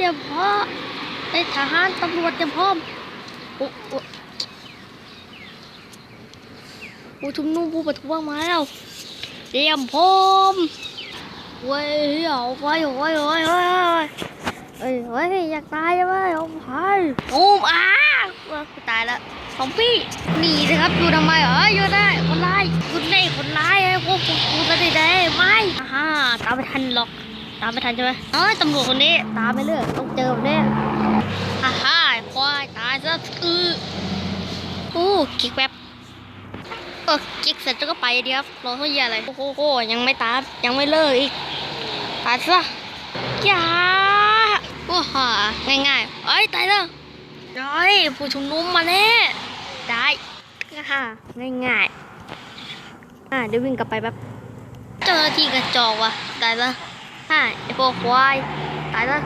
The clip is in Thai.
เตรียมพร้อมไอทหารตำรวจเตรียมพร้อมโอ้โอ้โอ้ชุมนุมผู้ประท้วงมาแล้วเตรียมพร้อมเว้ยเอาไปเอาไปเอาไปเอาไปเอ้ยเฮ้ยอยากตายใช่ไหมเอาไปโอ้มอ้าวตายแล้วซอมบี้หนีนะครับอยู่ทำไมเหรออยู่ได้คนร้ายคุณได้คนร้ายไอ้พวกกูจะได้ได้ไม่อ่าตามไม่ทันหรอก ตามไม่ทันใช่ไหมเอ้ยตำรวจคนนี้ตามไม่เลือกต้องเจอแบบนี้ฮ่าฮ่าควายตายซะอืออู้คิกแป๊บเออคิกเสร็จแล้วก็ไปดีครับรอเขาเยี่ยอะไรโอ้โหยังไม่ตามยังไม่เลิกอีกตายซะอย่าว้าฮ่าง่ายๆเอ้ยตายแล้วได้ผู้ชุมนุมมาแน่ได้ฮ่าง่ายๆอ่าเดี๋ยววิ่งกลับไปแบบเจ้าหน้าที่กระจอกว่ะตายละ ฮ่าไอพวกควาย ตายละ